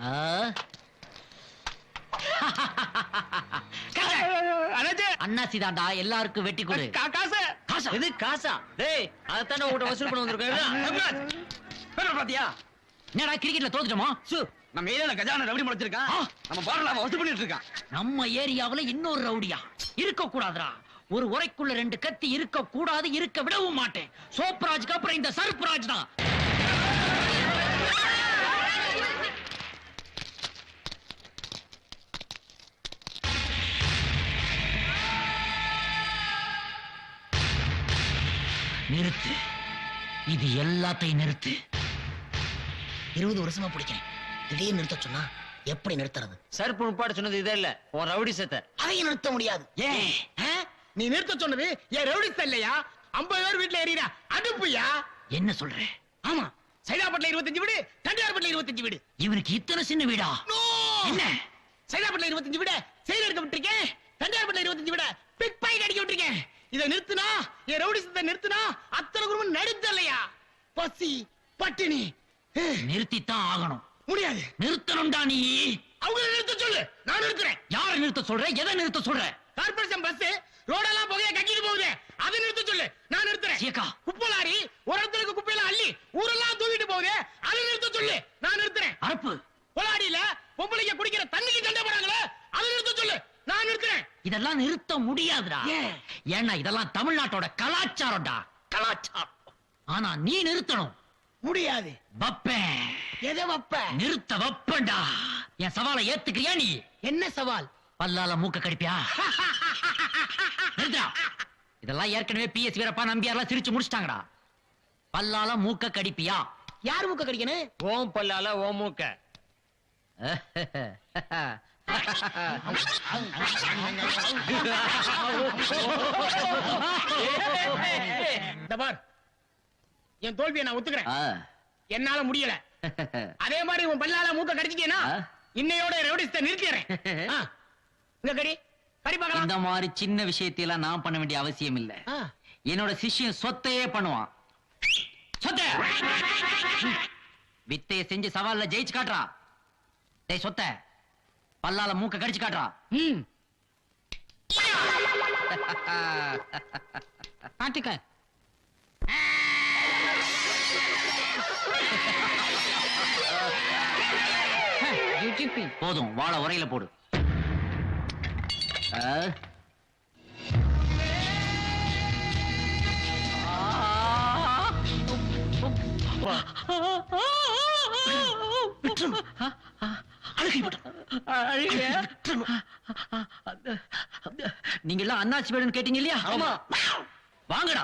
ஆ? அண்ணாச்சி. தாண்டா எல்லாருக்கும் வெட்டி கொடு. காசு. காசா? இது காசா? டேய் உங்ககிட்ட வசூல் பண்ண வந்திருக்கேன். பாத்தியா? என்னடா கிரிக்கெட்ல தோத்துட்டோமா? சு நம்ம ஏரியால கஜான ரவுடி முளைச்சிருக்கான். நம்ம பாரல அவன் வசூல் பண்ணிட்டு இருக்கான். நம்ம ஏரியாவுல இன்னொரு ரவுடியா. இருக்க கூடாதுடா ஒரு உரைக்குள்ள ரெண்டு கத்தி இருக்க கூடாது இருக்க விடவும் மாட்டேன். சோப்ராஜ்க்கு அப்புறம் இந்த சர்ப்ராஜ் தான் நிறுத்து. இது எல்லாத்தையும் நிறுத்து. இருபது வருஷமா பிடிக்கிறேன். திடீர்னு நிறுத்த சொன்னா எப்படி நிறுத்துறது? சர்ப்பு முப்பாடு சொன்னது இதே இல்ல. உன் ரவுடி சத்த. அதையும் நிறுத்த முடியாது. ஏன்? நீ நிறுத்த சொன்னது என் ரவுடிஸ் இல்லையா? ஐம்பது பேர் வீட்டுல எறியா அடுப்புயா? என்ன சொல்ற? ஆமா. சைதாப்பட்டில இருபத்தஞ்சு வீடு தண்டியார்பட்டில இருபத்தஞ்சு வீடு. இவனுக்கு இத்தனை சின்ன வீடா! என்ன? சைதாப்பட்டில இருபத்தஞ்சு வீட செயல் எடுக்க விட்டுருக்கேன் தண்டியார்பட்டில இருபத்தஞ்சு வீட பிக் பாக்கெட் அடிக்க விட்டுருக்கேன் இதை நிறுத்துனா? என் ரவுடிசத்தை நிறுத்துனா? அத்தனை குடும்பம் நடுத்தலையா பசி பட்டினி. நிறுத்தித்தான் ஆகணும். முடியாது. நிறுத்தணும்டா நீ. அவங்கள நிறுத்த சொல்லு. நான் நிறுத்துறேன். யாரை நிறுத்த சொல்ற? எதை நிறுத்த சொல்ற? கார்பரேஷன் பஸ் ரோடெல்லாம் புகைய கக்கிட்டு போகுது. அதை நிறுத்த சொல்லு. நான் நிறுத்துறேன். சீக்கா. குப்பை லாரி ஒரு இடத்துல குப்பையெல்லாம் அள்ளி ஊரெல்லாம் தூக்கிட்டு போகுது. அதை நிறுத்த சொல்லு. நான் நிறுத்துறேன். அரப்பு கொலாடியில பொம்பளைங்க குடிக்கிற தண்ணிக்கு சண்டை போறாங்களே அதை நிறுத்த சொல்லு. நான் நிறுத்துறேன் இதெல்லாம் நிறுத்த முடியாதுடா. ஏன்? ஏன்னா இதெல்லாம் தமிழ்நாட்டோட கலாச்சாரம்டா. கலாச்சாரம். ஆனா நீ நிறுத்தணும். முடியாது. வப்பேன் எதை வப்ப? நிறுத்த வப்பேன்டா. என் சவாலை ஏத்துக்கிறியா நீ? என்ன சவால்? பல்லால மூக்க கடிப்பியா? நிறுத்தா இதெல்லாம் ஏற்கனவே பிஎஸ் வீரப்பா நம்பியார்லாம் சிரிச்சு முடிச்சிட்டாங்கடா. பல்லால மூக்க கடிப்பியா? யார் மூக்க கடிக்கணும்? ஓம் பல்லால ஓம் மூக்க. இந்த பார். என் தோல்வியை நான் ஒத்துக்கிறேன். என்னால முடியல. அதே மாதிரி உன் பல்லால மூக்க கடிச்சிட்டேனா. இன்னையோட ரவுடிஸ்ட நிறுத்திடுறேன். இங்க கடி. கடி இந்த பார்க்கலாம் மாதிரி சின்ன விஷயத்தையெல்லாம் நான் பண்ண வேண்டிய அவசியம் இல்ல. என்னோட சிஷ்யன் சொத்தையே பண்ணுவான். சொத்த! வித்தைய செஞ்சு சவால்ல ஜெயிச்சு காட்டுறா டேய் சொத்த! பல்லால மூக்க கடிச்சு காட்டுறா. ம். காட்டுக்க. போதும் வாழ உரையில போடு. ஆ. நீங்க எல்லாம் அண்ணாச்சி வேணும்னு கேட்டீங்க இல்லையா? ஆமா. வாங்கடா.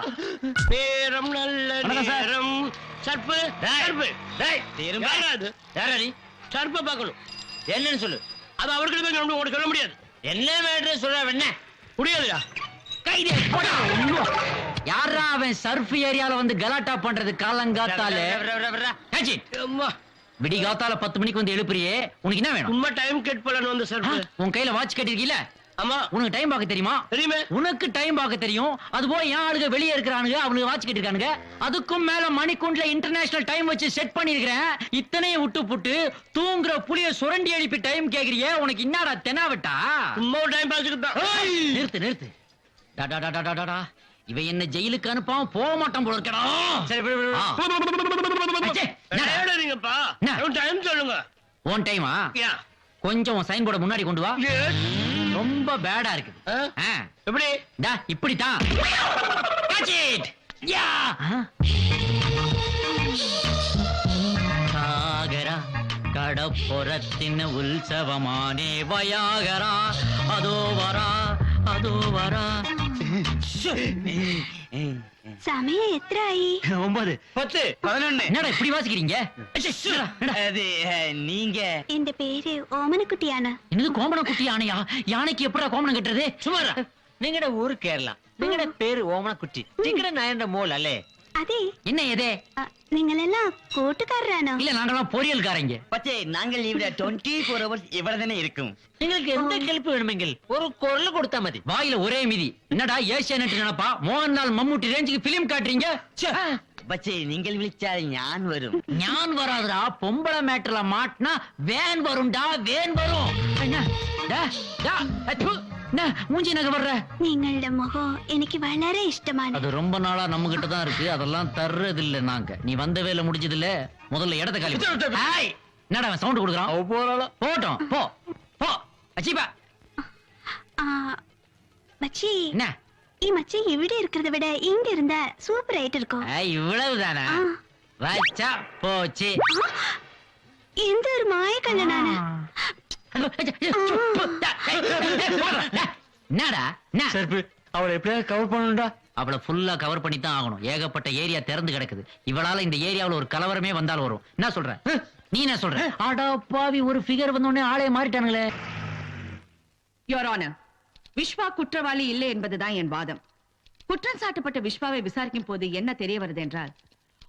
நேரம் நல்ல. நேரம். சர்ப்பு சர்ப்பு. டேய் திரும்ப. யாரா அது? யாரா நீ? சர்ப்பை பார்க்கணும். என்னன்னு சொல்லு. அது அவர்கிட்ட போய் நம்ம உனக்கு சொல்ல முடியாது. என்ன மேட்ரு சொல்ற என்ன? முடியாதுடா. கைதே போடா. யாரா அவன் சர்ஃப் ஏரியால வந்து கலாட்டா பண்றது காலங்காத்தால. அம்மா. விடி காத்தால பத்து மணிக்கு வந்து எழுப்புறியே உனக்கு என்ன வேணும்? சும்மா டைம் கட் பண்ணணும் வந்து சர்ப்பு உன் கையில வாட்ச் கட்டிருக்கீல ஆமா. உனக்கு டைம் பார்க்க தெரியுமா? தெரியுமே. உனக்கு டைம் பார்க்க தெரியும். அது போய் என் ஆளுங்க வெளியே இருக்கிறானுங்க அவனுக்கு வாட்ச் கட்டிருக்கானுங்க. அதுக்கும் மேல மணிக்குண்டுல இன்டர்நேஷனல் டைம் வச்சு செட் பண்ணிருக்கிறேன். இத்தனையும் விட்டு புட்டு தூங்குற புளிய சுரண்டி எழுப்பி டைம் கேக்குறியே உனக்கு என்னடா தெனாவட்டா? சும்மா டைம் தான். நிறுத்து நிறுத்து. டா, டா, டா, டா, டா. இவன் என்ன ஜெயிலுக்கு அனுப்பாம போக மாட்டான் போல இருக்கடா. சரி? டைம் சொல்லுங்க. உன் டைமா யா. கொஞ்சம் சைன் போர்டை முன்னாடி கொண்டு வா. ரொம்ப பேடா? ஆ. எப்படி? டா it! Yeah! சாகரா கடப்புறத்தின் உற்சவமானே வயாகரா. அதோ வரா அதோ வரா. சமயம் எத்தனை ஆயி ஒன்பது பத்து பதினொன்னு என்னடா இப்படி வாசிக்கிறீங்க அது நீங்க இந்த பேரு ஓமனக்குட்டி யானை என்னது கோமணக்குட்டி யானையா யானைக்கு எப்படா கோமணம் கட்டுறது சுமாரா நீங்கட ஊரு கேரளா நீங்கட பேரு ஓமனக்குட்டி நீங்கட நான் மோல் அல்லே என்ன எதே? நீங்கள் பொரியல்காரங்க பச்சே நாங்கள் இவர 24 ஹவர்ஸ் இவ்வளவுதானே இருக்கும். எந்த கெல்ப்பு வேணுமெங்கில்? ஒரு குரல் கொடுத்தா மதி. வாயில ஒரே மிதி. என்னடா ஏசியா நட்டு நினைப்பா? மோகன்லால் மம்முட்டி ரேஞ்சுக்கு பிலிம் காட்டுறீங்க? பச்சே நீங்கள் விழிச்சால் ஞான் வரும். ஞான் வராதுடா. பொம்பளை மேட்டர்ல மாட்டினா வேன் வரும்டா வேன் வரும். மூஞ்சி நகை வர்ற நீங்களோட முகம் எனக்கு வளர இஷ்டமான ரொம்ப நாளா நம்ம கிட்ட இருக்கு. அதெல்லாம் தர்றது இல்ல நாங்க. நீ வந்த வேலை முடிஞ்சது முதல்ல இடத்த காலி ஹாய். போட்டோம் போ. போ. அச்சிபா மச்சி. என்ன? மச்சி எവിടെ இருக்கிறத விட இங்க இருந்தா சூப்பர் ஆயிட்டு இருக்கும். இவ்வளவுதானா? வச்சா போச்சு. எந்த ஒரு மாய கண்ணனான என்னடா? என்ன? செருப்பு அவளை எப்படியாவது கவர் பண்ணணும்டா. அவளை ஃபுல்லா கவர் பண்ணி தான் ஆகணும். ஏகப்பட்ட ஏரியா திறந்து கிடக்குது. இவளால இந்த ஏரியாவுல ஒரு கலவரமே வந்தாலும் வரும். என்ன சொல்ற? நீ என்ன சொல்ற? ஆடா பாவி ஒரு ஃபிகர் வந்த உடனே ஆளே மாறிட்டானுங்களே. யோர் ஆனர் விஸ்வா குற்றவாளி இல்லை என்பதுதான் என் வாதம். குற்றம் சாட்டப்பட்ட விஸ்வாவை விசாரிக்கும் போது என்ன தெரிய வருது என்றால்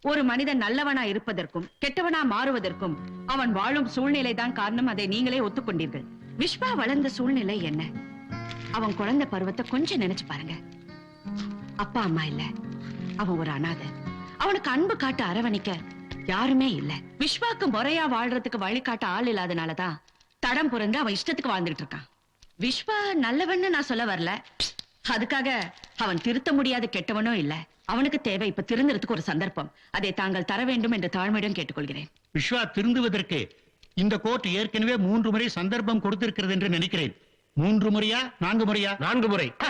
ஒரு மனிதன் நல்லவனா இருப்பதற்கும் கெட்டவனா மாறுவதற்கும் அவன் வாழும் சூழ்நிலை தான் காரணம். அதை நீங்களே ஒத்துக்கொண்டீர்கள். விஸ்வா வளர்ந்த சூழ்நிலை என்ன? அவன் குழந்தை பருவத்தை கொஞ்சம் நினைச்சு பாருங்க. அப்பா அம்மா இல்ல. அவன் ஒரு அனாதை. அவனுக்கு அன்பு காட்ட அரவணைக்க யாருமே இல்ல. விஸ்வாக்கு முறையா வாழ்றதுக்கு வழிகாட்ட ஆள் இல்லாதனாலதான் தடம் புரந்து அவன் இஷ்டத்துக்கு வாழ்ந்துட்டு இருக்கான். விஸ்வா நல்லவன்னு நான் சொல்ல வரல. அதுக்காக அவன் திருத்த முடியாத கெட்டவனும் இல்ல. அவனுக்கு தேவை இப்ப திருந்துறதுக்கு ஒரு சந்தர்ப்பம். அதை தாங்கள் தர வேண்டும் என்று தாழ்மையுடன் கேட்டுக்கொள்கிறேன். விஸ்வா திருந்துவதற்கு இந்த கோர்ட் ஏற்கனவே மூன்று முறை சந்தர்ப்பம் கொடுத்திருக்கிறது என்று நினைக்கிறேன். மூன்று முறையா நான்கு முறையா? நான்கு முறை.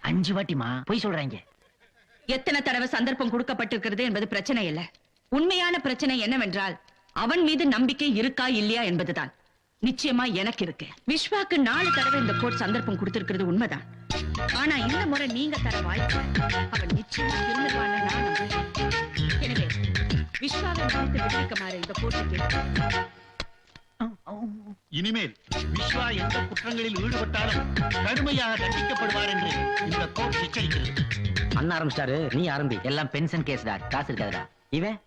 அஞ்சு வாட்டிமா போய் சொல்றாங்க. எத்தனை தடவை சந்தர்ப்பம் கொடுக்கப்பட்டிருக்கிறது என்பது பிரச்சனை இல்ல. உண்மையான பிரச்சனை என்னவென்றால் அவன் மீது நம்பிக்கை இருக்கா இல்லையா என்பதுதான். நிச்சயமா எனக்கு இருக்கு. விஸ்வாக்கு நாலு தடவை இந்த கோர்ட் சந்தர்ப்பம் கொடுத்திருக்கிறது உண்மைதான். ஆனா இந்த முறை நீங்க தர வாய்ப்பு அவன் நிச்சயமா நம்புறேன் எனவே விஸ்வாவை மன்னித்து விடுவிக்குமாறு இந்த கோர்ட்டை இனிமேல் விஸ்வா எந்த குற்றங்களில் ஈடுபட்டாலும் கடுமையாக தண்டிக்கப்படுவார் என்று இந்த கோர்ட் எச்சரிக்கிறது. அண்ணா ஆரம்பிச்சிட்டாரு. நீ ஆரம்பி. எல்லாம் பென்ஷன் கேஸ்டா காசு இருக்காதுடா. இவன்?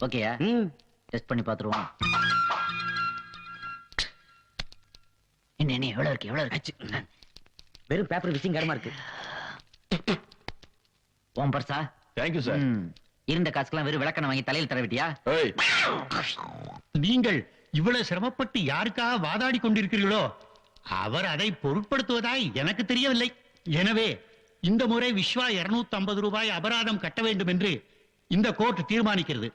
ஓகேயா? ம். டெஸ்ட் பண்ணி பாத்துருவோம் என்ன என்ன எவ்வளவு இருக்கு எவ்வளவு இருக்கு? வெறும் பேப்பர் விசிங் கடமா இருக்கு. ஓம் பர்சா. Thank you sir. இருந்த காசுக்கெல்லாம் வெறும் விளக்கணை வாங்கி தலையில் தர விட்டியா? நீங்கள் இவ்வளவு சிரமப்பட்டு யாருக்காக வாதாடி கொண்டிருக்கிறீர்களோ அவர் அதை பொருட்படுத்துவதாய் எனக்கு தெரியவில்லை. எனவே இந்த முறை விஸ்வா 250 ஐம்பது ரூபாய் அபராதம் கட்ட வேண்டும் என்று இந்த கோர்ட் தீர்மானிக்கிறது.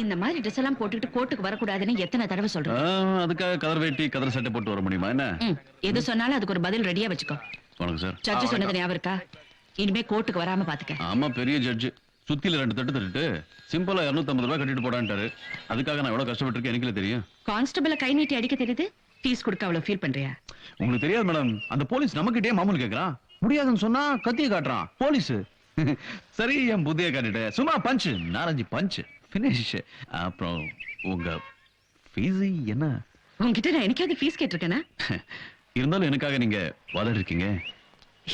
இந்த மாதிரி ட்ரெஸ் எல்லாம் போட்டுக்கிட்டு கோர்ட்டுக்கு வரக்கூடாதுன்னு எத்தனை தடவை சொல்றேன். அதுக்காக கதர் வேட்டி கதர் சட்டை போட்டு வர முடியுமா? என்ன? எது சொன்னாலும் அதுக்கு ஒரு பதில் ரெடியா வச்சுக்கோ. வணக்கம் சார் ஜட்ஜு சொன்னது ஞாபகம் இருக்கா? இனிமே கோர்ட்டுக்கு வராம பாத்துக்க. ஆமா பெரிய ஜட்ஜ் சுத்தில ரெண்டு தட்டு தட்டுட்டு சிம்பிளா 250 ரூபாய் கட்டிட்டு போடான்ட்டாரு. அதுக்காக நான் எவ்வளவு கஷ்டப்பட்டிருக்கேன் எனக்குல தெரியும். கான்ஸ்டபிள கை நீட்டி அடிக்க தெரியுது. ஃபீஸ் கொடுக்க அவ்வளவு ஃபீல் பண்றியா? உங்களுக்கு தெரியாது மேடம் அந்த போலீஸ் நம்மகிட்டயே மாமூல் கேக்குறான் முடியாதுன்னு சொன்னா கத்திய காட்டுறான். போலீஸ் சரி என் புத்திய காட்டிட்டு. சும்மா பஞ்ச் நாலஞ்சு பஞ்ச் பினிஷ் அப்புறம் உங்க ஃபீஸ் என்ன? உன்கிட்ட நான் என்னைக்காவது ஃபீஸ் கேட்டிருக்கேனா? இருந்தாலும் எனக்காக நீங்க வாதாடி இருக்கீங்க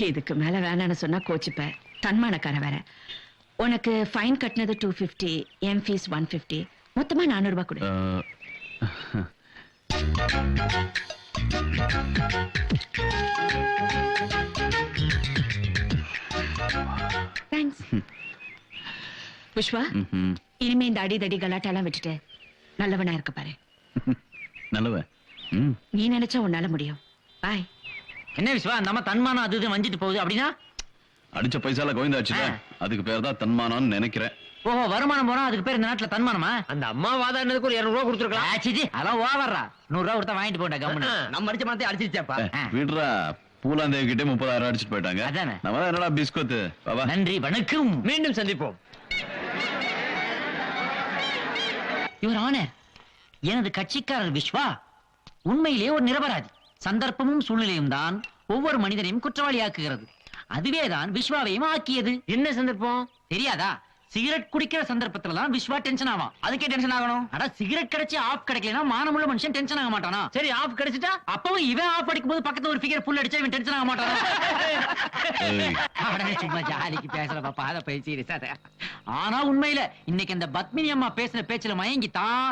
இதுக்கு மேல வேணாம்னு சொன்னா கோச்சுப்ப. தன்மானக்கார வேற. உனக்கு ஃபைன் கட்டினது டூ ஃபிஃப்டி என் ஃபீஸ் ஒன் ஃபிஃப்டி மொத்தமா நானூறு ரூபாய் கொடு தேங்க்ஸ் புஷ்பா ம்ஹும். இனிமே இந்த அடிதடி கலாட்டெல்லாம் விட்டுட்டு நல்லவனா இருக்க பாரு. நல்லவன். நீ நினைச்சா உன்னால முடியும். பாய். என்ன விஸ்வா நம்ம தன்மானம் அது இது வஞ்சிட்டு போகுது அப்படின்னா? அடிச்ச பைசால கோவிந்தாச்சுல. ஆ. அதுக்கு பேர் தான் தன்மானம்னு நினைக்கிறேன். ஓஹோ வருமானம் போனா அதுக்கு பேர் இந்த நாட்டுல தன்மானமா? அந்த அம்மா வாதாடினதுக்கு ஒரு இருநூறு ரூபா கொடுத்துருக்கலாம். ஆச்சிடி அதெல்லாம் ஓவர்றா நூறு ரூபா கொடுத்தா வாங்கிட்டு போண்டா கம்முன்னு நம்ம அடிச்ச மரத்தை அடிச்சிருச்சாப்பா. விடுறா. பூலாந்தேவி கிட்டே முப்பதாயிரம் அடிச்சிட்டு போயிட்டாங்க. அதானே. நம்ம என்னடா பிஸ்கோத்து? பாபா நன்றி வணக்கம். மீண்டும் சந்திப்போம். யுவர் ஆனர் எனது கட்சிக்காரர் விஸ்வா உண்மையிலே ஒரு நிரபராதி. சந்தர்ப்பமும் சூழ்நிலையும் தான் ஒவ்வொரு மனிதனையும் குற்றவாளியாக்குகிறது. அதுவேதான் விஸ்வாவையும் ஆக்கியது. என்ன சந்தர்ப்பம்? தெரியாதா? சிகரெட் குடிக்கிற சந்தர்ப்பத்துல தான் விஸ்வா டென்ஷன் ஆவான். அதுக்கே டென்ஷன் ஆகணும். அட சிகரெட் கிடைச்சு ஆஃப் கிடைக்கலனா மானமுள்ள மனுஷன் டென்ஷன் ஆக மாட்டானா? சரி ஆஃப் கிடைச்சிட்டா அப்பவும் இவன் ஆஃப் அடிக்கும் போது பக்கத்துல ஒரு ஃபிகர் புல் அடிச்சா இவன் டென்ஷன் ஆக மாட்டானா? அவனே சும்மா ஜாலிக்கு பேசுற பாப்பா அதை சீரியஸா ஆனா உண்மையில இன்னைக்கு அந்த பத்மினி அம்மா பேசுற பேச்சுல மயங்கித்தான்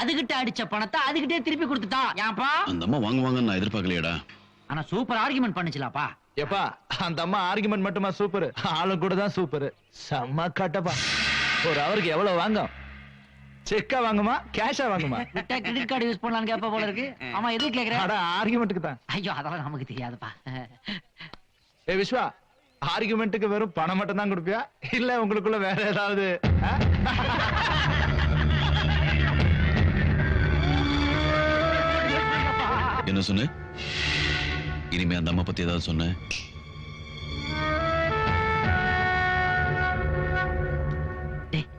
அதுகிட்ட அடிச்ச பணத்தை அதுகிட்டே திருப்பி கொடுத்துட்டா ஏன்பா? அந்த அம்மா வாங்குவாங்கன்னு நான் எதிர்பார்க்கலையேடா. ஆனா சூப்பர் ஆர்குமெண்ட் பண்ணுச்சுலாப்பா. எப்பா அந்த அம்மா ஆர்குமெண்ட் மட்டுமா சூப்பர் ஆளும் கூட தான் சூப்பர் செம்ம கட்டப்பா. ஒரு அவருக்கு எவ்வளவு வாங்கும்? செக்கா வாங்குமா கேஷா வாங்குமா? விட்டா கிரெடிட் கார்டு யூஸ் பண்ணலாம்னு கேப்ப போல இருக்கு. ஆமா எதுக்கு கேக்குற? அட ஆர்குமெண்ட்டுக்கு தான். ஐயோ அதெல்லாம் நமக்கு தெரியாதுப்பா. ஏ விஸ்வா ஆர்குமெண்ட்டுக்கு வெறும் பணம் மட்டும் தான் கொடுப்பியா? இல்ல உங்களுக்குள்ள வேற ஏதாவது? என்ன சொன்ன? இனிமே அந்த அம்மா பத்தி ஏதாவது சொன்ன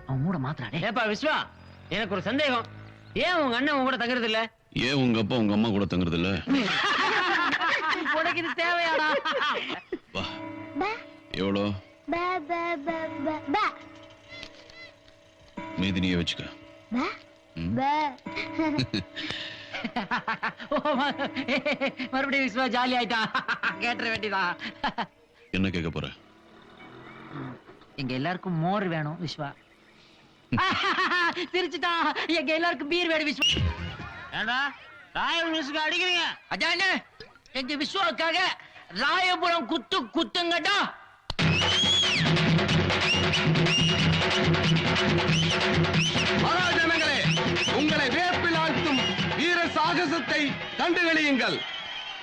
அவன் மூட மாத்திரா டேய் ஏப்பா விஸ்வா எனக்கு ஒரு சந்தேகம். ஏன் உங்க அண்ணன் உங்க கூட தங்குறது இல்ல ஏன் உங்க அப்பா உங்க அம்மா கூட தங்குறது இல்ல உனக்கு இது தேவையாடா. வா. எவ்வளோ? மீதி நீயே வச்சுக்க. ம். மறுபடியும் விஸ்வா ஜாலி ஆயிட்டான் கேட்டுற வேண்டியதா? என்ன கேட்க போற? எங்க எல்லாருக்கும் மோர் வேணும் விஸ்வா. சிரிச்சுட்டான் எங்க எல்லாருக்கும் பீர் வேணும் விஸ்வா. ஏண்டா நியூஸ்க்கு அடிக்கிறீங்க? அதானே எங்க விஸ்வாக்காக ராயபுரம் குத்து குத்துங்கடா. சாகசத்தை கண்டுகளியுங்கள்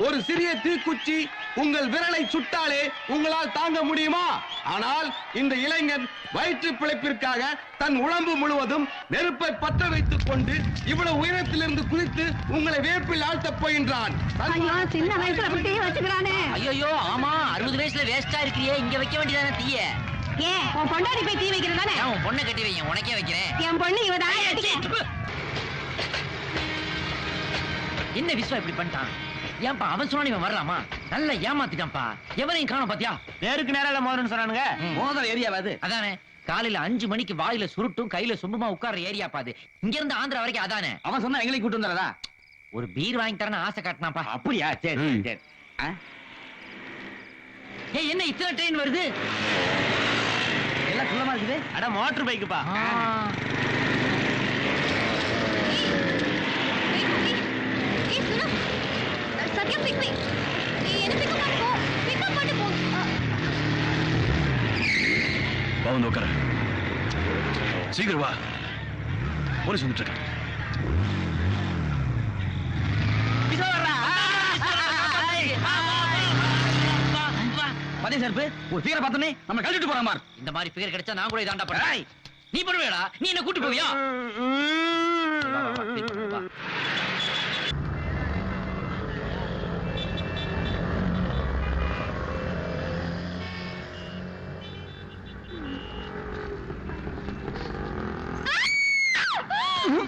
ஒரு சிறிய தீக்குச்சி உங்கள் விரலை சுட்டாலே உங்களால் தாங்க முடியுமா? ஆனால் இந்த இளைஞன் வயிற்று பிழைப்பிற்காக தன் உடம்பு முழுவதும் நெருப்பை பற்ற வைத்துக் கொண்டு இவ்வளவு உயரத்திலிருந்து குதித்து உங்களை வேப்பில் ஆழ்த்தப் போகின்றான். சின்ன வயசுல வச்சுக்கிறானே. ஐயோ ஆமா அறுபது வயசுல வேஸ்டா இருக்கிறியே இங்க வைக்க வேண்டியதானே தீய? ஏன் உன் பொண்டாடி போய் தீ வைக்கிறது தானே? ஏன் உன் பொண்ணை கட்டி வைங்க உனக்கே வைக்கிறேன். என் பொண்ணு இவதான் என்ன விஸ்வா இப்படி பண்ணிட்டான்? ஏன்பா அவன் சொன்னா இவன் வரலாமா நல்லா ஏமாத்திட்டான்ப்பா. எவனையும் காணோம் பாத்தியா? நேருக்கு நேரால மோதன்னு சொன்னானுங்க. மோதல் ஏரியாவாது அதானே. காலையில அஞ்சு மணிக்கு வாயில சுருட்டும் கையில சொம்புமா உட்கார்ற ஏரியா பாது இங்க இருந்து ஆந்திரா வரைக்கும் அதானே. அவன் சொன்னா எங்களையும் கூட்டு வந்துடுறதா? ஒரு பீர் வாங்கி தரேன்னு ஆசை காட்டினாப்பா அப்படியா? சரி. சரி? ஏய் என்ன இத்தனை ட்ரெயின் வருது? எல்லாம் குள்ளமா இருக்குது? அட மோட்டர் பைக்குப்பா ஆ. சத்யா பிக் மீ என்ன பிக்கப் பண்ணி போ? பிக்கப் பண்ணி போ. வா வந்து உட்கார. சீக்கிரம் வா. போலீஸ் வந்துட்டு இருக்கான். சார்பு ஒரு சீக்கிரம் பார்த்தோன்னே நம்ம கழிச்சுட்டு போற மாதிரி. இந்த மாதிரி பிகர் கிடைச்சா நான் கூட இதாண்டா பண்ணேன் நீ பண்ணுவேடா. நீ என்ன கூட்டி போவியா வா, வா, வா, feel பண்ணு, வா. ஐயோ இங்க என்ன பண்ணிட்டு இருக்க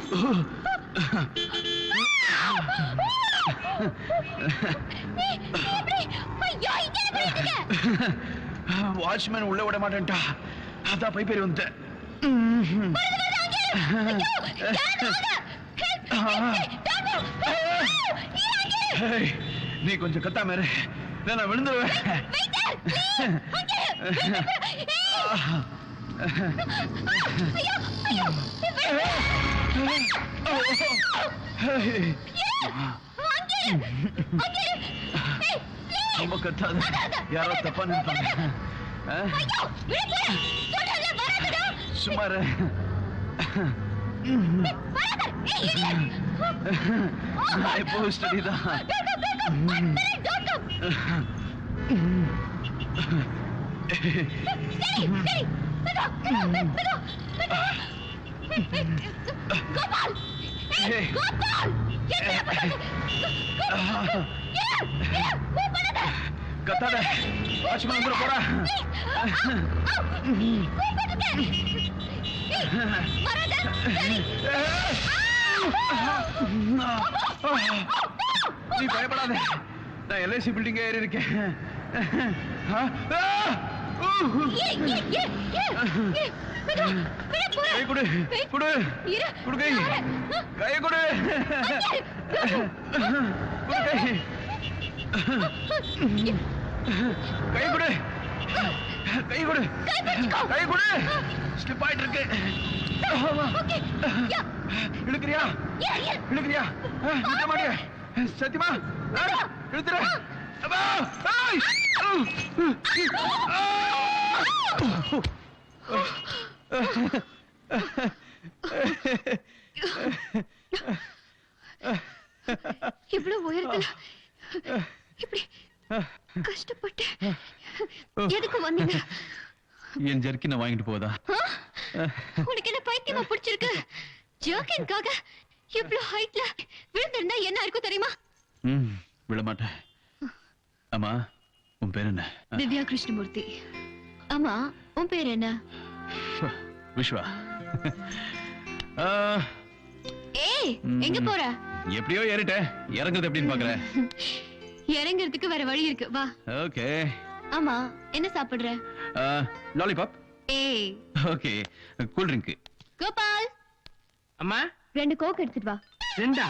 வாட்ச்மேன் உள்ள விட மாட்டேன்டா அதான் பை பேர் வந்துட்டேன் நீ கொஞ்சம் கத்தாம நான் விழுந்துருவேன் ரொம்ப கத்தாத யாரோ தப்பா நினைப்பாங்க ஆ? சும்மா இரு. நான் தான் ஏய். கத்தாத வாட்ச்மேன் வந்துட போறா நீ பயப்படாத நான் எல்ஐசி பில்டிங் ஏறி இருக்கேன் கை கொடு கொடு கொடு கை கை கொடு கொடு கை கை கொடு கை கொடு கை கொடு ஸ்லிப் ஆயிட்டு இருக்கு. இழுக்கிறியா? இழுக்கிறியா? சத்தியமா? இழுத்துற இவ்வளவு உயரத்துல இப்படி கஷ்டப்பட்டு எதுக்கு வந்தீங்க? என் ஜர்க்கினை வாங்கிட்டு போதா? உனக்கு என்ன பைத்தியமா பிடிச்சிருக்கு? ஜர்க்கின்காக இவ்வளவு ஹைட்ல விழுந்திருந்தா என்ன இருக்கும் தெரியுமா? ம் ஆமா உன் பேர் என்ன? திவ்யா கிருஷ்ணமூர்த்தி. ஆமா உன் பேர் என்ன? விஸ்வா ஆ, ஏய் எங்க. போற? எப்படியோ ஏறிட்டேன் இறங்குறது எப்படின்னு பாக்குறேன் இறங்குறதுக்கு வேற வழி இருக்கு. வா. ஓகே. ஆமா என்ன சாப்பிடுற? லாலிபாப் ஏய். ஓகே. Cool drink Gopal. அம்மா. ரெண்டு கோக் எடுத்துட்டு வா. ரெண்டா?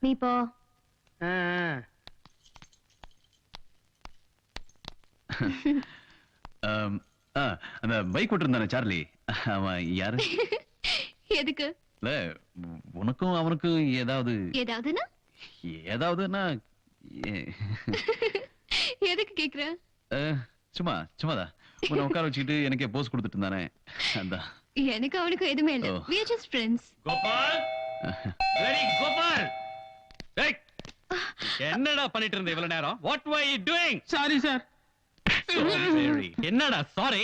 நீ போ. அந்த பைக் ஓட்டிருந்தானே சார்லி? அவன் யாரு? எதுக்கு? இல்ல உனக்கும் அவனுக்கும் ஏதாவது ஏதாவதுன்னா? ஏதாவதுன்னா எதுக்கு கேக்குற? அஹ், சும்மா சும்மாதான். உன்னை உட்கார வச்சுக்கிட்டு எனக்கே போஸ் கொடுத்துட்டு இருந்தானே. அதான். எனக்கு அவனுக்கு எதுவுமே இல்ல. we are just friends. Gopal? Ready Gopal என்னடா பண்ணிட்டு இருந்த இவ்வளவு நேரம்? What why you doing sorry sir என்னடா sorry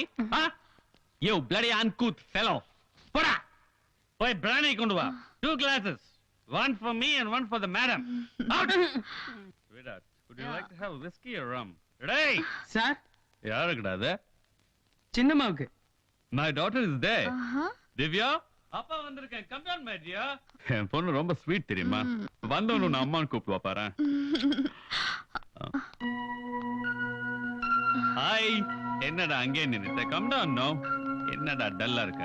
you bloody uncouth fellow போடா. போய் பிராணி கொண்டு வா. Two glasses one for me and one for the madam out விடாட் would you like to have whiskey or rum? டேய் சார் யாருக்குடா அது? சின்னம்மாவுக்கு. My daughter is there. Divya? அப்பா வந்திருக்கேன். கம் டவுன் மை டியர் என் பொண்ணு ரொம்ப ஸ்வீட் தெரியுமா? வந்தவனு நான் அம்மான்னு கூப்பிடுவா பாரு. ஹாய் என்னடா அங்கே நின்னுட்ட? கம் டவுன் நோ என்னடா டல்லா இருக்க?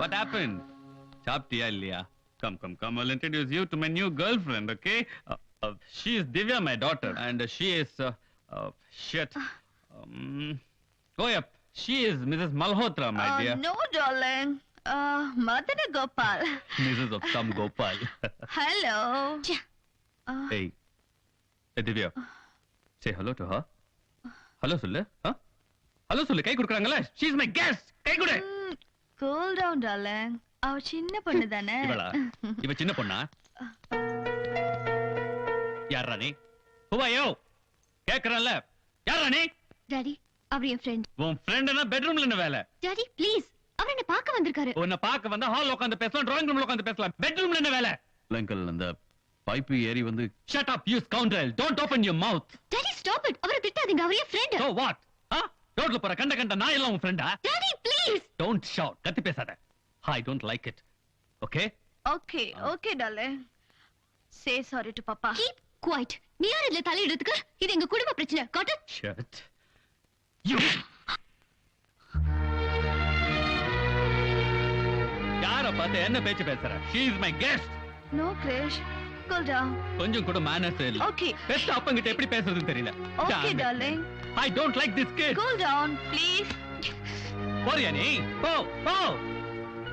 வாட் ஹேப்பன் சாப்பிட்டியா இல்லையா? Come come come I'll introduce you to my new girlfriend okay? Uh, uh, she is Divya my daughter. And uh, she is uh, uh, shit. Um, go up. She is Mrs. Malhotra my dear. No darling Madana Gopal of some Gopal. Hello. Hey, Divya. Say hello to her. Hello சொல்லு. Hello சொல்லு. கை கொடுக்கறாங்கல? She is my guest. கை கொடு. Cool down darling அவ சின்ன பொண்ணு தானே இவளா? இவ சின்ன பொண்ணா? யாரா நீ? Who are you? கேக்குறல்ல. யாரா நீ? டாடி அவர் என் ஃப்ரெண்ட் உன் ஃப்ரெண்ட்னா பெட்ரூம்ல என்ன வேலை? டாடி ப்ளீஸ் என்ன பார்க்க வந்திருக்காரு உன்னை பார்க்க வந்தா ஹால் உட்கார்ந்து பேசலாம், டிராயிங் ரூம்ல உட்கார்ந்து பேசலாம். பெட்ரூம்ல என்ன வேலை? அங்கிள் அந்த பைப்பு ஏறி வந்து Shut up, you scoundrel. Don't open your mouth. Daddy stop it அவரை திட்டாதீங்க அவர் என் ஃப்ரெண்ட் what? Huh? ரோட்ல போற கண்ட கண்ட நான் எல்லாம் உன் ஃப்ரெண்டா? Daddy please Don't shout. கத்தி பேசாத. I don't like it. Okay? Okay okay darling say sorry to பாப்பா கீப் குவைட் நீ யார் இதுல தலையிடுறதுக்கு இது எங்க குடும்ப பிரச்சனை காட்டு Shut. You. யார பார்த்து என்ன பேச்சு பேசுற? She is my guest. No Grace cool down கொஞ்சம் கூட manners இல்ல. ஓகே பெத்த அப்பங்கிட்ட எப்படி பேசுறதுன்னு தெரியல. Okay. Darling I don't like this kid. Cool down please போறியா நீ? போ, போ.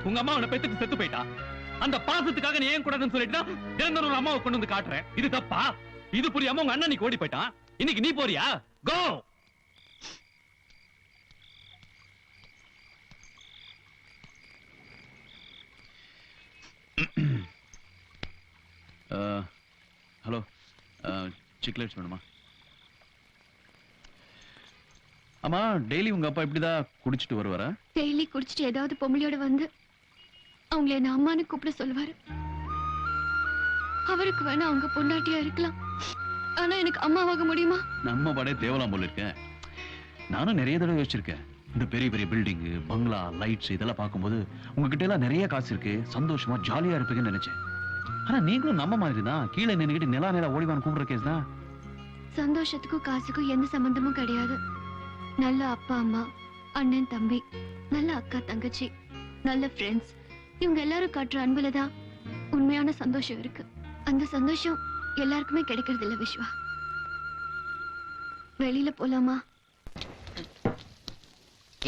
உங்க அம்மா உன்னை பெத்துட்டு செத்து போயிட்டா. அந்த பாசத்துக்காக நீ ஏன் கூடாதுன்னு சொல்லிட்டு தான் தினந்தோறும் ஒரு அம்மாவை கொண்டு வந்து காட்டுறேன். இது தப்பா? இது புரியாம உங்க அண்ணன் இன்னைக்கு ஓடி போயிட்டான். இன்னைக்கு நீ போறியா? Go. ஹலோ சிக்லேட்ஸ் வேணுமா ஆமா டெய்லி உங்க அப்பா இப்படிதான் குடிச்சிட்டு வருவாரா? டெய்லி குடிச்சிட்டு ஏதாவது பொம்பளையோட வந்து அவங்கள என்ன அம்மான்னு கூப்பிட சொல்லுவாரு. அவருக்கு வேணா அவங்க பொண்டாட்டியா இருக்கலாம். ஆனா எனக்கு அம்மாவாக முடியுமா? நம்ம படே தேவலாம் போல இருக்கேன் நானும் நிறைய தடவை யோசிச்சிருக்கேன். இந்த பெரிய பெரிய பில்டிங் பங்களா லைட்ஸ் இதெல்லாம் பார்க்கும்போது உங்ககிட்ட எல்லாம் நிறைய காசு இருக்கு. சந்தோஷமா ஜாலியா இருப்பீங்கன்னு நினைச்சேன். ஆனா நீங்களும் நம்ம மாதிரி தான் கீழே நின்றுகிட்டு நிலா நிலா ஓடிவான் கூப்பிடுற கேஸ் தான். சந்தோஷத்துக்கும் காசுக்கும் எந்த சம்பந்தமும் கிடையாது. நல்ல அப்பா அம்மா அண்ணன் தம்பி நல்ல அக்கா தங்கச்சி நல்ல ஃப்ரெண்ட்ஸ் இவங்க எல்லாரும் காட்டுற அன்புல தான் உண்மையான சந்தோஷம் இருக்கு. அந்த சந்தோஷம் எல்லாருக்குமே கிடைக்கிறது இல்ல விஸ்வா. வெளியில போலாமா?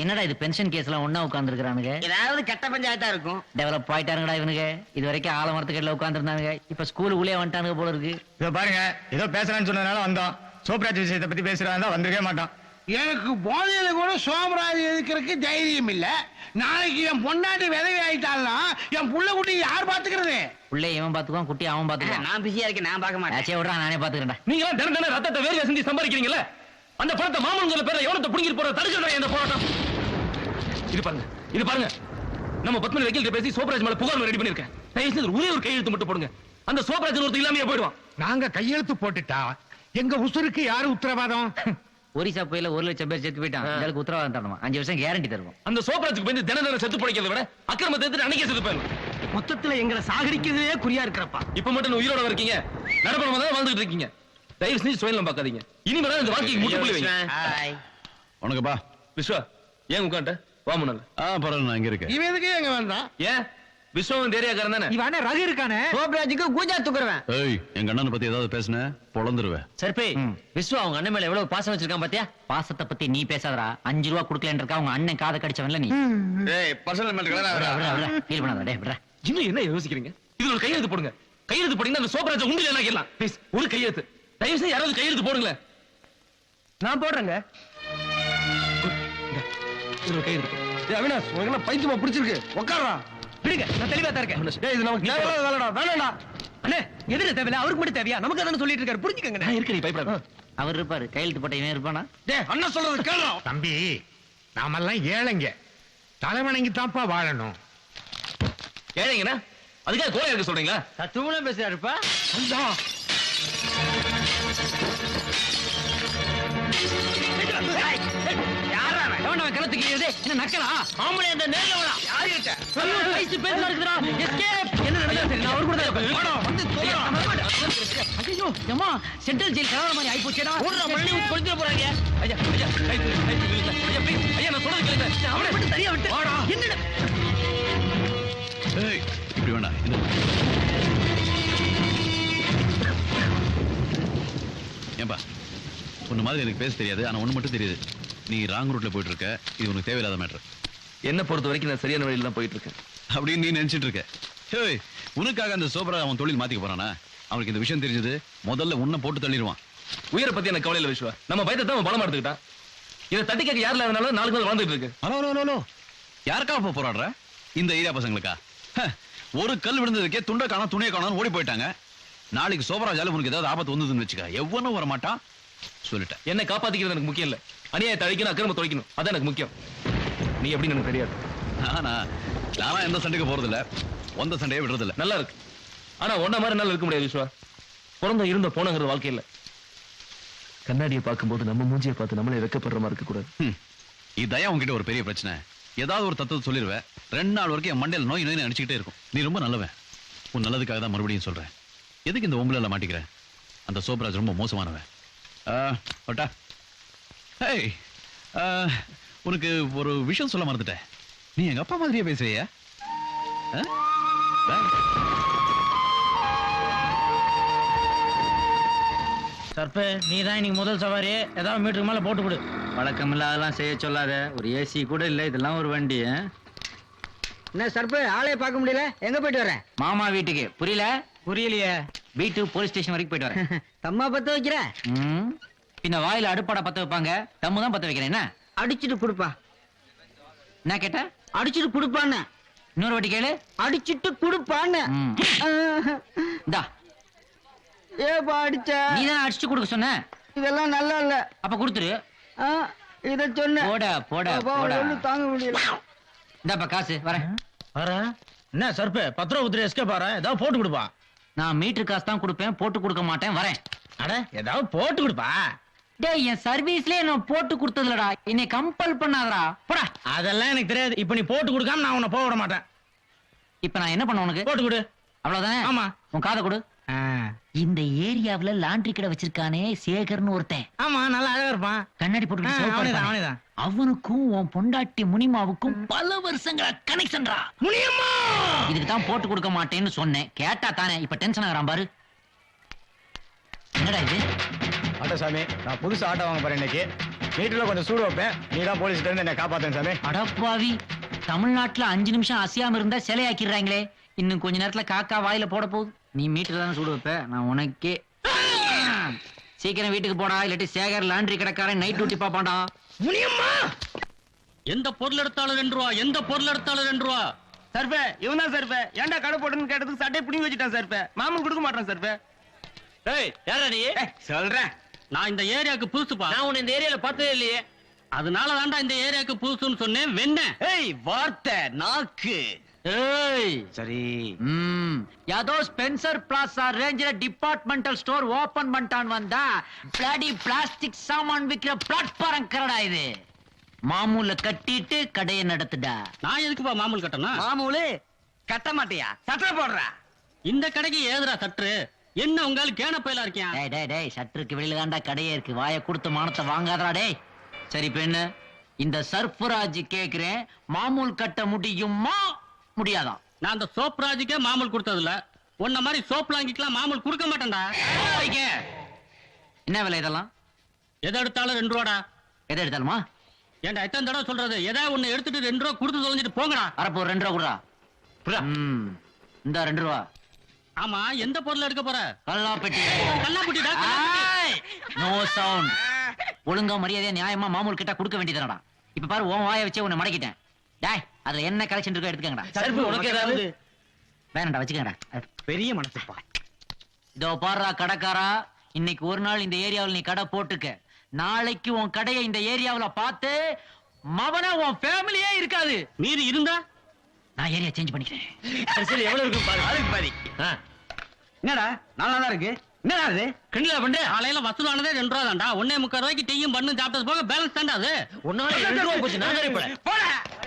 என்னடா இது பென்ஷன் கேஸ்ல ஒண்ணா உட்கார்ந்துருக்கானுங்க ஏதாவது கெட்ட பஞ்சாயத்தா இருக்கும். டெவலப் ஆயிட்டாருங்கடா இவனுங்க. இது வரைக்கும் ஆலமரத்துக்கடியில உட்கார்ந்துருந்தாங்க இப்ப ஸ்கூலுக்குள்ளே வந்துட்டானுங்க போல இருக்கு. இதோ பாருங்க ஏதோ பேசுறான்னு சொன்னதுனால வந்தோம். சோப்ராஜ் விஷயத்தை பத்தி பேசுறாங்க வந்திருக்கவே மாட்டோம் எனக்கு போதையில கூட சோமராஜ் இருக்கிறதுக்கு தைரியம் இல்ல. நாளைக்கு என் பொண்டாட்டி விதவி ஆயிட்டாள்னா என் புள்ள குட்டி யார் பாத்துக்கிறது? உள்ளே இவன் பாத்துக்குவான் குட்டி அவன் பாத்துக்குவான். நான் பிஸியா இருக்கேன் நான் பார்க்க மாட்டேன். ஆச்சே விட்றா நானே பாத்துக்கிறேன்டா. நீங்க எல்லாம் தினம் தினம் ரத்தத்தை வேர்வை செஞ்சு சம்பாதிக்கிறீங்கல்ல? அந்த பணத்தை மாமன்கள பேர்ல எவனத்தை புடிங்கிட்டு போற தடுக்கிறதா இந்த போராட்டம். இது பாருங்க இது பாருங்க. நம்ம பத்மனி வக்கீல் பேசி சோப்ராஜ் மேல புகார் ரெடி பண்ணிருக்கேன். தயவு செய்து ஒரே ஒரு கையெழுத்து மட்டும் போடுங்க. அந்த சோப்ராஜ் ஒருத்தர் இல்லாமயே போயிடுவான். நாங்க கையெழுத்து போட்டுட்டா எங்க உசுருக்கு யாரு உத்தரவாதம்? ஒரிசா புயல ஒரு லட்சம் பேர் செத்து போயிட்டான். இதற்கு உத்தரவாதம் தரணுமா? அஞ்சு வருஷம் கேரண்டி தருவோம். அந்த சோப்ராஜுக்கு வந்து தினம் தினம் செத்து பிடிக்கிறத விட அக்கிரமத்தை எடுத்து அன்னைக்கே செத்து போயிடலாம் மொத்தத்துல எங்களை சாகடிக்கிறதே குறியா இருக்கிறப்பா. இப்ப மட்டும் நீ உயிரோட இருக்கீங்க. நடப்பணமா தான் வாழ்ந்துட்டு இருக்கீங்க. தயவு செஞ்சு சுயநலம் பார்க்காதீங்க. இனிமேல் இந்த வாழ்க்கைக்கு முற்றுப்புள்ளி வைங்க. உனக்குப்பா விஸ்வா ஏன் உட்காண்ட வா முன்னால ஆ பரவாயில்ல நான் இங்க இருக்கேன். இவன் எதுக்கு எங்க வேண்டாம் ஏன்? விஸ்வம் தெரியாக்காரன் தானே? இவன ரகு இருக்கானே. சோப்ராஜுக்கு கூஜா துக்குறவன். ஏய் எங்க அண்ணனை பத்தி ஏதாவது பேசுன? பொழந்துருவேன் சர்பே விஸ்வா அவங்க அண்ணன் மேல எவ்வளவு பாசம் வச்சிருக்கான் பாத்தியா? பாசத்தை பத்தி நீ பேசாதடா. அஞ்சு ரூபா குடுக்கலன்னு இருக்கா அவங்க அண்ணன் காதை கடிச்சவன்ல நீ. ஏய் பர்சனல் பண்ணாத டேய் விட்றா. இன்னும் என்ன யோசிக்கிறீங்க? இது ஒரு கையெழுத்து போடுங்க. கையெழுத்து போட்டீங்கன்னா அந்த சோப்ராஜ உண்டு என்ன கேட்கலாம் ப்ளீஸ் ஒரு கையெழுத்து. தயவு செய்து யாராவது கையெழுத்து போடுங்களேன். நான் போடுறேங்க. ஒரு கையெழுத்து போடு. ஏய் அவினாஷ் உனக்கு என்ன பைத்தியமா பிடிச்சிருக்கு? உட்கார்றா. விடுங்க நான் தெளிவா தான் இருக்கேன். ஏய் இது நமக்கு தேவையில்லாத வேலைடா வேணாம்டா. அண்ணே எதிர தேவையில்ல அவருக்கு மட்டும் தேவையா? நமக்கு அதான சொல்லிட்டு இருக்காரு புரிஞ்சுக்கங்க நான் இருக்கேன் பயப்படாத. அவர் இருப்பாரு கையெழுத்து போட்ட இவன் இருப்பானா? டேய் அண்ணன் சொல்றது கேளுடா. தம்பி நாமெல்லாம் ஏழைங்க. தலைவணங்கி தான்ப்பா வாழணும். ஏழைங்கண்ணா? அதுக்காக கோலை இருக்க சொல்றீங்களா? தத்துவம் பேசுறாருப்பா. எவன்டா கிளத்துக்கு என்ன நக்கலா ஆம்பளை அந்த நேர்ல வரா யாரு கிட்ட ஐயோ, வயசு பேசுறா இருக்குதுடா எஸ்கேப் என்ன நடந்தது சரி நான் அவர் கூட தான் வந்து. ஐயோ அம்மா சென்ட்ரல் ஜெயில் கலவர மாதிரி ஆயி போச்சேடா ஓடுறா மண்ணி கொளுத்திட போறாங்க ஐயா ஐயா. ஐயா ப்ளீஸ் ஐயா நான் சொல்றது கேளுங்க அவனை மட்டும் தனியா விட்டு வாடா. என்னடா ஏய் இப்படி வேண்டாம் இந்த ஏன்பா ஒண்ணு மாதிரி எனக்கு பேச தெரியாது ஆனா ஒண்ணு மட்டும் தெரியுது நீ ராங் ரூட்ல போயிட்டு இருக்க இது உனக்கு தேவையில்லாத மேட்டர் என்ன பொறுத்த வரைக்கும் நான் சரியான வழியில தான் போயிட்டு இருக்கேன் அப்படின்னு நீ நினைச்சிட்டு இருக்க. ஏய் உனக்காக அந்த சோபரா அவன் தொழில் மாத்திக்க போறானா? அவனுக்கு இந்த விஷயம் தெரிஞ்சது முதல்ல உன்னை போட்டு தள்ளிடுவான். உயிரை பத்தி எனக்கு கவலை இல்ல விஸ்வா. நம்ம பயத்தை தான் பலமா எடுத்துக்கிட்டான். இதை தட்டி கேட்க யார் இல்லாதனால நாளுக்கு நாள் வாழ்ந்துட்டு இருக்கு. ஹலோ ஹலோ இப்ப போராடுற இந்த ஏரியா பசங்களுக்கா? ஒரு கல் விழுந்ததுக்கே துண்டை காணோம் துணியை காணோம் ஓடி போயிட்டாங்க. நாளைக்கு சோபராஜால உனக்கு ஏதாவது ஆபத்து வந்ததுன்னு வச்சுக்க. எவனும் வர மாட்டான் சொல்லிட்டேன். என்ன காப்பாத்திக்கிறது எனக்கு முக்கியம் இல்ல. அநியாயத்தை அழிக்கணும் அக்கிரம தொலைக்கணும் அதான் எனக்கு முக்கியம். நீ எப்படின்னு எனக்கு தெரியாது. நானா நானா எந்த சண்டைக்கு போறதில்ல. வந்த சண்டையே விடுறதில்ல. நல்லா இருக்கு. ஆனா ஒன்ன மாதிரி என்னால இருக்க முடியாது விஸ்வா பிறந்த இருந்த போனங்கிறது வாழ்க்கை இல்ல. கண்ணாடியை பார்க்கும்போது நம்ம மூஞ்சியை பார்த்து நம்மளே வெக்கப்படுற மாதிரி இருக்க கூடாது. ஹம். இதான் உன்கிட்ட ஒரு பெரிய பிரச்சனை. ஏதாவது ஒரு தத்துவத்தை சொல்லிடுவேன் ரெண்டு நாள் வரைக்கும் என் மண்டையில் நோய் நோய் அடிச்சுக்கிட்டே இருக்கும். நீ ரொம்ப நல்லவன். உன் நல்லதுக்காக தான் மறுபடியும் சொல்றேன். எதுக்கு இந்த ஒம்புல மாட்டிக்கிற? அந்த சோப்ராஜ் ரொம்ப மோசமானவன். ஒட்டா ஹேய் ஆ, உனக்கு ஒரு விஷயம் சொல்ல மறந்துட்டேன். நீ எங்க அப்பா மாதிரியே பேசுறியா. சர்பே நீ தான் இன்னைக்கு முதல் சவாரி ஏதாவது மீட்டருக்கு மேல போட்டு கொடு. வழக்கம் இல்லாதெல்லாம் செய்ய சொல்லாத. ஒரு ஏசி கூட இல்ல இதெல்லாம் ஒரு வண்டி ஆ? என்ன சர்ப்பு ஆளே பார்க்க முடியல? எங்க போயிட்டு வரேன் மாமா வீட்டுக்கு. புரியல? புரியலையே. வீட்டு போலீஸ் ஸ்டேஷன் வரைக்கும் போயிட்டு வரேன். தம்மா பத்த வைக்கிற? ம். பின்ன வாயில அடுப்பாடா பத்த வைப்பாங்க. தம்மு தான் பத்த வைக்கிறேன். என்ன? அடிச்சிட்டு குடுப்பா. என்ன கேட்ட? அடிச்சிட்டு குடுப்பான்னு. இன்னொரு வாட்டி கேளு. அடிச்சிட்டு குடுப்பான்னு. இந்தா. ஏப்பா அடிச்ச? நீ தான் அடிச்சு கொடுக்க சொன்ன. இதெல்லாம் நல்லா இல்ல. அப்ப கொடுத்துரு. ஆ, இத சொன்ன. போட போட போட. தாங்க முடியல. இந்தாப்பா காசு வரேன். வர என்ன சர்ப்பு பத்து ரூபா குத்துரு எஸ்கே பாரு ஏதாவது போட்டு கொடுப்பா. நான் மீட்டர் காசு தான் கொடுப்பேன் போட்டு கொடுக்க மாட்டேன் வரேன். அட ஏதாவது போட்டு கொடுப்பா. டேய் என் சர்வீஸ்லயே நான் போட்டு கொடுத்ததுலடா. என்னை கம்பல் பண்ணாதடா. போடா. அதெல்லாம் எனக்கு தெரியாது. இப்ப நீ போட்டு கொடுக்காம நான் உன்னை போக விட மாட்டேன். இப்ப நான் என்ன பண்ண உனக்கு? போட்டு கொடு. அவ்வளவுதானே? ஆமா. உன் காதை கொடு. இந்த ஏரியாவுல லாண்டரி கடை வச்சிருக்கானே சேகர்னு ஒருத்தன். ஆமா நல்லா அழகா இருப்பான். கண்ணாடி போட்டு. அவனுக்கும் உன் பொண்டாட்டி முனிமாவுக்கும் பல வருஷங்களா கனெக்ஷன்டா முனியம்மா! இதுக்கு தான் போட்டு கொடுக்க மாட்டேன்னு சொன்னேன். கேட்டா தானே இப்ப டென்ஷன் ஆகுறான் பாரு. என்னடா இது? ஆட்டோ சாமி நான் புதுசு ஆட்டோ வாங்க போறேன் இன்னைக்கு. மீட்டர்ல கொஞ்சம் சூடு வைப்பேன். நீ தான் இருந்து என்னை காப்பாத்தேன் சாமி. அடப்பாவி. தமிழ்நாட்டுல அஞ்சு நிமிஷம் அசையாம இருந்தா சிலையாக்கிடுறாங்களே. இன்னும் கொஞ்ச நேரத்துல காக்கா வாயில போட போகுது. நீ மீட்டர் தானே சூடு வைப்ப? நான் உனக்கே சீக்கிரம் வீட்டுக்கு போடா இல்லாட்டி சேகர் லாண்ட்ரி கடைக்காரன் நைட் டியூட்டி பாப்பான்டா முனியம்மா! எந்த பொருள் எடுத்தாலும் ரெண்டு ரூபா எந்த பொருள் எடுத்தாலும் ரெண்டு ரூபா. சர்பே இவன் தான் சர்பே ஏன்டா கடை போட்டுன்னு கேட்டதுக்கு சட்டை பிடிங்கி வச்சுட்டான் சர்பே மாமன் கொடுக்க மாட்டான் சர்பே ஏய் யாரா நீ? சொல்றேன். நான் இந்த ஏரியாவுக்கு புதுசுப்பா. நான் உன்னை இந்த ஏரியால பார்த்ததே இல்லையே. அதனால தான்டா இந்த ஏரியாவுக்கு புதுசுன்னு சொன்னேன். வெண்ண ஏய் வார்த்தை நாக்கு. ஏய்! சரி. ம். யாதோ ஸ்பென்சர் பிளாசா ரேஞ்சில டிபார்ட்மெண்டல் ஸ்டோர் ஓபன் பண்ணிட்டான் வந்தா பிளாடி பிளாஸ்டிக் சாமான் விக்கிற பிளாட்ஃபாரம் கரடா இது. மாமூல கட்டிட்டு கடையை நடத்துடா. நான் எதுக்குப்பா மாமூல் கட்டணும்? மாமூலு கட்ட மாட்டியா? சட்டை போடுறா. இந்த கடைக்கு ஏதுடா சற்று? என்ன உங்கால கேன பயலா இருக்கியா? டேய் டேய் டேய் வெளியில தான்டா கடையே இருக்கு. வாயை கொடுத்து மானத்தை வாங்காதடா டேய். சரி பெண்ணு இந்த சர்ஃபராஜ் கேக்குறேன். மாமூல் கட்ட முடியுமா? முடியாதா? நான் அந்த சோப் ராஜுக்கே மாமூல் கொடுத்ததில்ல. உன்ன மாதிரி சோப் லாங்கிக்கலாம் மாமூல் கொடுக்க மாட்டேன்டா. என்ன விலை இதெல்லாம்? எதை எடுத்தாலும் ரெண்டு ரூபாடா. எதை எடுத்தாலுமா? ஏன்டா எத்தனை தடவை சொல்றது. எதாவது ஒண்ணு எடுத்துட்டு ரெண்டு ரூபா கொடுத்து தொலைஞ்சிட்டு போங்கடா. அரப்போ ரெண்டு ரூபா குடுறா இந்த ரெண்டு ரூபா. ஆமா எந்த பொருள் எடுக்க போற? கல்லாப்பெட்டி. கல்லாப்பட்டிடா நோ சவுண்ட் ஒழுங்கா மரியாதையா நியாயமா மாமூல் கிட்ட கொடுக்க வேண்டியதுடா இப்ப பாரு உன் வாயை வச்சே உன்னை மடக்கிட்டேன். டேய் அதுல என்ன கலெக்ஷன் இருக்கோ எடுத்துக்கங்கடா சர்பு உனக்கு ஏதாவது? வேணாம்டா வச்சுக்கங்கடா. பெரிய மனசுப்பா. இதோ பாருடா கடைக்காரா இன்னைக்கு ஒரு நாள் இந்த ஏரியாவில் நீ கடை போட்டுக்க. நாளைக்கு உன் கடையை இந்த ஏரியாவுல பார்த்து மவன உன் ஃபேமிலியே இருக்காது. மீறி இருந்தா? நான் ஏரியா சேஞ்ச் பண்ணிக்கிறேன். சரி எவ்வளவு இருக்கும் பாரு. அதுக்கு பாதி. என்னடா நல்லா தான் இருக்கு. என்னடா இது கிண்டலா பண்ற? காலையில வசூலானதே ரெண்டு ரூபா தான்டா ஒன்னே முக்கால் ரூபாய்க்கு டீயும் பண்ணு சாப்பிட்டது போக பேலன்ஸ் தான்டா அது. ஒன்னால ரெண்டு ரூபா போச்சு நான் போடா.